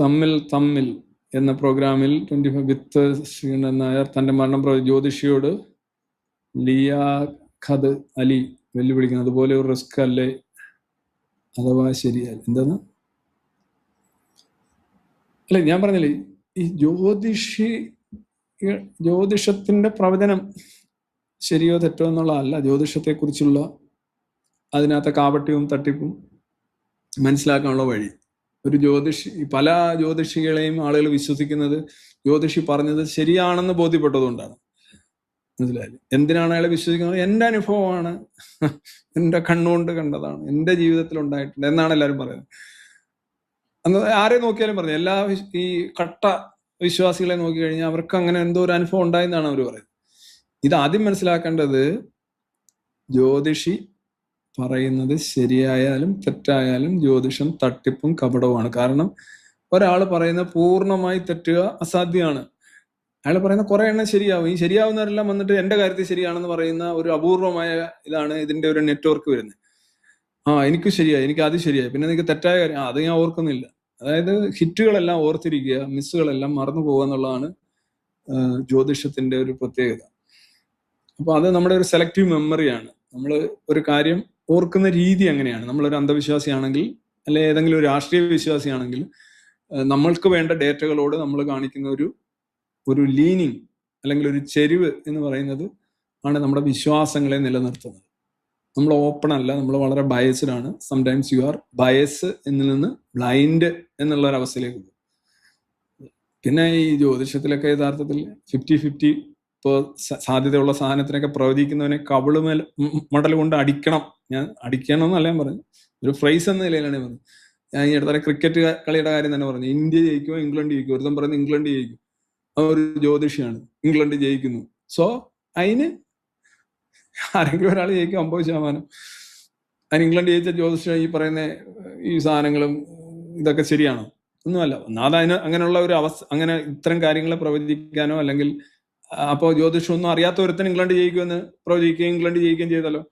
തമ്മിൽ തമ്മിൽ എന്ന പ്രോഗ്രാമിൽ twenty five with Sreekandan Nair തന്റെ മരണം ജ്യോതിഷിയോട് ലിയ ലിയാഖത് അലി വെല്ലുവിളിക്കുന്നു. അതുപോലെ ഒരു റിസ്ക് അല്ലേ? അഥവാ ശരിയല്ല. എന്താണ്? അല്ല ഞാൻ പറഞ്ഞില്ലേ ഈ ജ്യോതിഷി ജ്യോതിഷത്തിന്റെ പ്രവചനം ശരിയോ തെറ്റോ എന്നുള്ളതല്ല. ജ്യോതിഷത്തെക്കുറിച്ചുള്ള അതിനകത്തെ കാപട്യവും തട്ടിപ്പും മനസ്സിലാക്കാനുള്ള വഴി. ഒരു ജ്യോതിഷി പല ജ്യോതിഷികളെയും ആളുകൾ വിശ്വസിക്കുന്നത് ജ്യോതിഷി പറഞ്ഞത് ശരിയാണെന്ന് ബോധ്യപ്പെട്ടതുകൊണ്ടാണ്. മനസ്സിലായില്ലേ? എന്തിനാണ് അയാളെ വിശ്വസിക്കുന്നത്? എന്റെ അനുഭവമാണ്. എന്റെ കണ്ണുകൊണ്ട് കണ്ടതാണ്. എന്റെ ജീവിതത്തിൽ ഉണ്ടായിട്ടുണ്ട് എന്നാണ് എല്ലാവരും പറയുന്നത്. അന്ന് ആരെ നോക്കിയാലും പറഞ്ഞു എല്ലാ ഈ കട്ട വിശ്വാസികളെ നോക്കി കഴിഞ്ഞാൽ അവർക്ക് അങ്ങനെ എന്തോ ഒരു അനുഭവം ഉണ്ടായെന്നാണ് അവർ പറയുന്നത്. ഇത് ആദ്യം മനസ്സിലാക്കേണ്ടത് ജ്യോതിഷി പറയുന്നത് ശരിയായാലും തെറ്റായാലും ജ്യോതിഷം തട്ടിപ്പും കപടവുമാണ്. കാരണം ഒരാൾ പറയുന്ന പൂർണമായി തെറ്റുക അസാധ്യമാണ്. അയാൾ പറയുന്ന കുറെ എണ്ണം ശരിയാവും. ഈ ശരിയാവുന്നവരെല്ലാം വന്നിട്ട് എന്റെ കാര്യത്തിൽ ശരിയാണെന്ന് പറയുന്ന ഒരു അപൂർവമായ ഇതാണ് ഇതിന്റെ ഒരു നെറ്റ്വർക്ക് വരുന്നത്. ആ എനിക്ക് ശരിയായി. എനിക്ക് അത് ശരിയായി. പിന്നെ എനിക്ക് തെറ്റായ കാര്യം അത് ഞാൻ ഓർക്കുന്നില്ല. അതായത് ഹിറ്റുകളെല്ലാം ഓർത്തിരിക്കുക മിസ്സുകളെല്ലാം മറന്നു പോകുക എന്നുള്ളതാണ് ജ്യോതിഷത്തിന്റെ ഒരു പ്രത്യേകത. അപ്പൊ അത് നമ്മുടെ ഒരു സെലക്റ്റീവ് മെമ്മറിയാണ് നമ്മൾ ഒരു കാര്യം ഓർക്കുന്ന രീതി അങ്ങനെയാണ് നമ്മളൊരു അന്ധവിശ്വാസിയാണെങ്കിൽ അല്ലെ ഏതെങ്കിലും ഒരു രാഷ്ട്രീയ വിശ്വാസിയാണെങ്കിൽ നമ്മൾക്ക് വേണ്ട ഡേറ്റകളോട് നമ്മൾ കാണിക്കുന്ന ഒരു ഒരു ലീനിങ് അല്ലെങ്കിൽ ഒരു ചെരിവ് എന്ന് പറയുന്നത് ആണ് നമ്മുടെ വിശ്വാസങ്ങളെ നിലനിർത്തുന്നത്. നമ്മൾ ഓപ്പൺ അല്ല നമ്മൾ വളരെ ബയസ്ഡ് ആണ്. സംടൈംസ് യു ആർ ബയസ് എന്നിൽ നിന്ന് ബ്ലൈൻഡ് എന്നുള്ള ഒരു അവസ്ഥയിലേക്ക് പോകും. പിന്നെ ഈ ജ്യോതിഷത്തിലൊക്കെ യഥാർത്ഥത്തിൽ ഫിഫ്റ്റി ഫിഫ്റ്റി ഇപ്പോൾ സാധ്യതയുള്ള സാധനത്തിനൊക്കെ പ്രവചിക്കുന്നവനെ കവിളുമേൽ മടൽ കൊണ്ട് അടിക്കണം. ഞാൻ അടിക്കണം എന്നല്ല ഞാൻ പറഞ്ഞു ഒരു ഫ്രൈസ് എന്ന നിലയിലാണ് ഞാൻ പറഞ്ഞത്. ഞാൻ ഈ അടുത്ത ക്രിക്കറ്റ് കളിയുടെ കാര്യം തന്നെ പറഞ്ഞു. ഇന്ത്യ ജയിക്കുമോ ഇംഗ്ലണ്ട് ജയിക്കുമോ ഒരുത്തം പറയുന്നത് ഇംഗ്ലണ്ട് ജയിക്കും. ആ ഒരു ജ്യോതിഷിയാണ്. ഇംഗ്ലണ്ട് ജയിക്കുന്നു. സോ അതിന് ആരെങ്കിലും ഒരാൾ ജയിക്കും അമ്പത് ശതമാനം. അതിന് ഇംഗ്ലണ്ട് ജയിച്ച ജ്യോതിഷ ഈ പറയുന്ന ഈ സാധനങ്ങളും ഇതൊക്കെ ശരിയാണോ? ഒന്നുമല്ല. ഒന്നാമത് അതിന് അങ്ങനെയുള്ള ഒരു അവസ്ഥ അങ്ങനെ ഇത്തരം കാര്യങ്ങളെ പ്രവചിക്കാനോ അല്ലെങ്കിൽ അപ്പോൾ ജ്യോതിഷം ഒന്നും അറിയാത്ത ഒരുത്തൻ ഇംഗ്ലണ്ട് ജയിക്കുമെന്ന് പ്രവചിക്കുകയും ഇംഗ്ലണ്ട് ജയിക്കുകയും ചെയ്തല്ലോ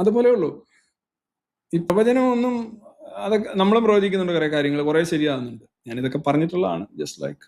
അതുപോലെ ഉള്ളൂ. ഈ പ്രവചനം ഒന്നും അതൊക്കെ നമ്മളും പ്രവചിക്കുന്നുണ്ട് കുറെ കാര്യങ്ങൾ കുറെ ശരിയാകുന്നുണ്ട്. ഞാൻ ഇതൊക്കെ പറഞ്ഞിട്ടുള്ളതാണ് ജസ്റ്റ് ലൈക്ക്